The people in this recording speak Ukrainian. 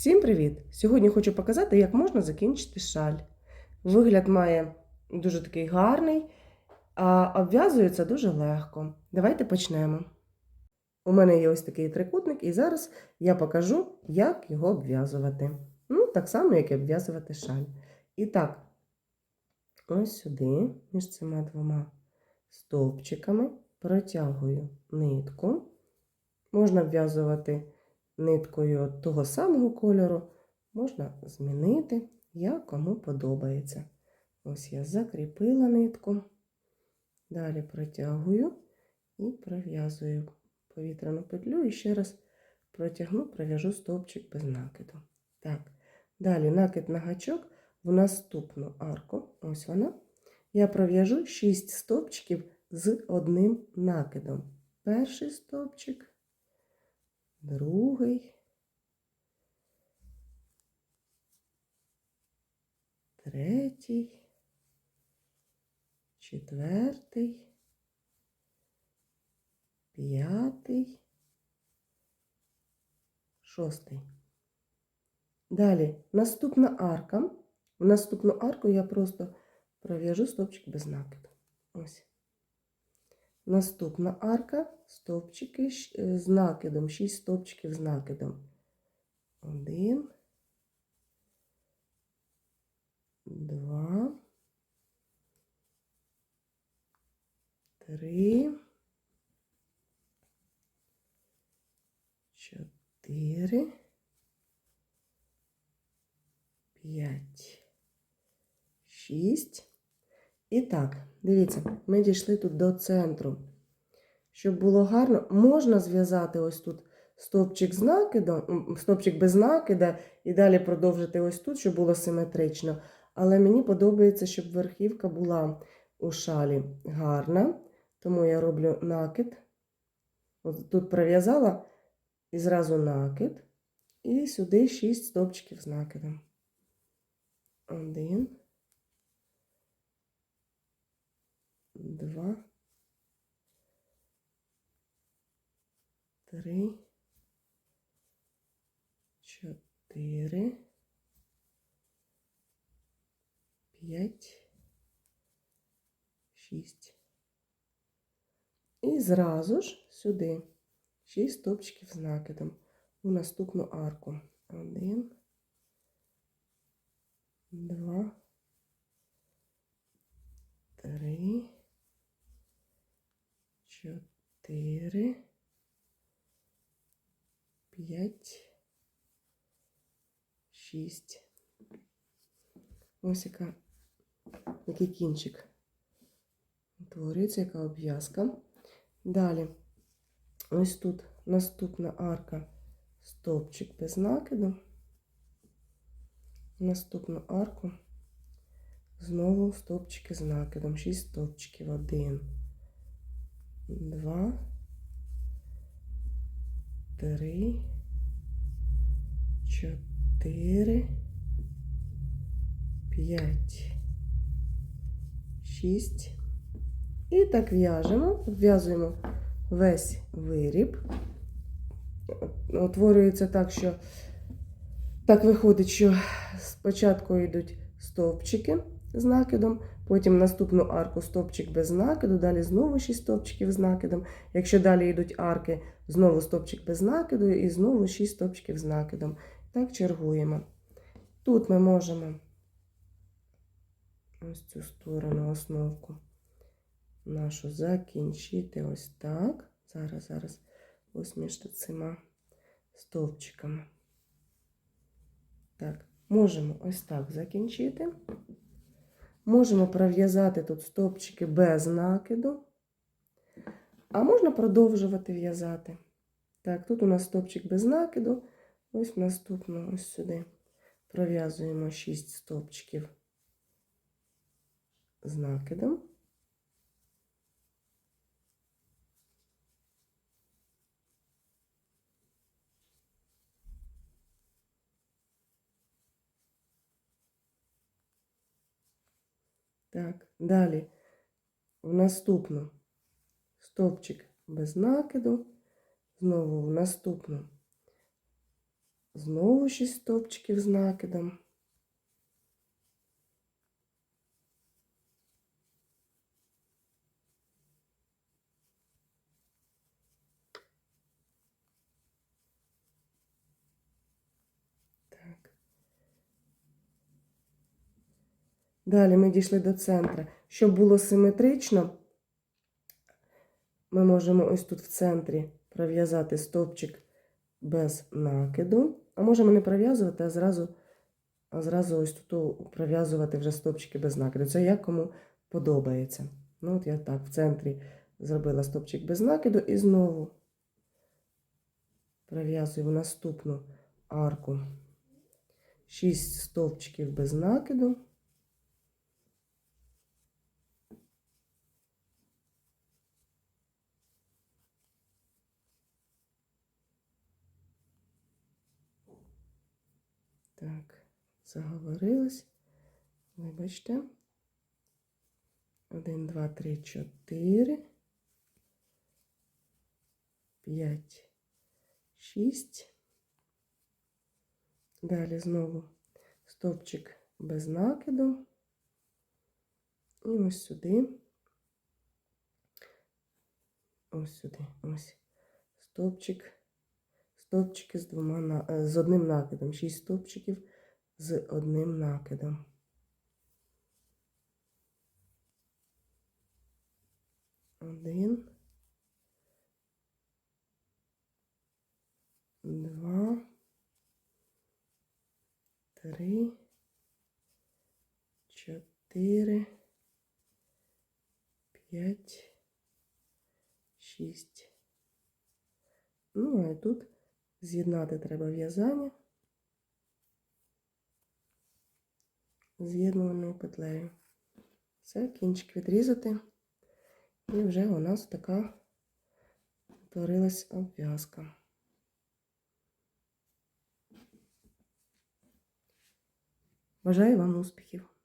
Всім привіт! Сьогодні хочу показати, як можна закінчити шаль. Вигляд має дуже такий гарний, а обв'язується дуже легко. Давайте почнемо. У мене є ось такий трикутник, і зараз я покажу, як його обв'язувати. Ну, так само, як і обв'язувати шаль. І так, ось сюди, між цими двома стовпчиками, протягую нитку. Можна обв'язувати ниткою того самого кольору, можна змінити, як кому подобається. Ось я закріпила нитку, далі протягую і пров'язую повітряну петлю і ще раз протягну, пров'яжу стовпчик без накиду. Так, далі накид на гачок в наступну арку, ось вона. Я пров'яжу 6 стовпчиків з одним накидом. Перший стовпчик другий, третій, четвертий, п'ятий, шостий. Далі наступна арка. В наступну арку я просто пров'яжу стовпчик без накиду. Ось. Наступна арка. Стовпчики е, з накидом, 6 стовпчиків з накидом. Один, два, три, чотири, п'ять, шість. І так, дивіться, ми дійшли тут до центру. Щоб було гарно, можна зв'язати ось тут стовпчик з стовпчик без накида, і далі продовжити ось тут, щоб було симетрично. Але мені подобається, щоб верхівка була у шалі гарна. Тому я роблю накид. От тут пров'язала і зразу накид. І сюди 6 стовпчиків з накидом. Один. два, три, чотири, п'ять, шість. І зразу ж сюди. Шість стовпчиків з накидом у наступну арку. Один, два, три, чотири, п'ять, шість. Ось яка, який кінчик утворюється, яка обв'язка. Далі, ось тут наступна арка, стовпчик без накиду. Наступну арку знову стовпчики з накидом. 6 стовпчиків. Один, два, три, чотири, п'ять, шість. І так в'яжемо, обв'язуємо весь виріб. Утворюється так, що так виходить, що спочатку йдуть стовпчики з накидом, потім наступну арку стовпчик без накиду, далі знову 6 стовпчиків з накидом. Якщо далі йдуть арки, знову стовпчик без накиду і знову 6 стовпчиків з накидом. Так чергуємо. Тут ми можемо ось цю сторону основку нашу закінчити ось так. Зараз, зараз, ось між цими стовпчиками. Так, можемо ось так закінчити. Можемо пров'язати тут стопчики без накиду, а можна продовжувати в'язати. Так, тут у нас стопчик без накиду. Ось наступно, ось сюди. Пров'язуємо 6 стовпчиків з накидом. Так, далі. В наступну. Стовпчик без накиду, знову в наступну. Знову 6 стовпчиків з накидом. Так. Далі ми дійшли до центра. Щоб було симетрично, ми можемо ось тут в центрі пров'язати стовпчик без накиду. А можемо не пров'язувати, а зразу, а зразу ось тут пров'язувати вже стовпчики без накиду. Це як кому подобається. Ну, от я так в центрі зробила стовпчик без накиду і знову пров'язую наступну арку 6 стовпчиків без накиду. Так, заговорилась. Вибачте. Один, два, три, чотири. П'ять, шість. Далі знову стовпчик без накиду. І ось сюди. Ось сюди. Ось. Стовпчик. Стовпчики з двома е, з одним накидом. Шість стовпчиків з одним накидом. Один. Два. Три. Чотири. П'ять. Шість. Ну, а тут з'єднати треба в'язання з'єднувальною петлею. Все, кінчик відрізати. І вже у нас така утворилась обв'язка. Бажаю вам успіхів!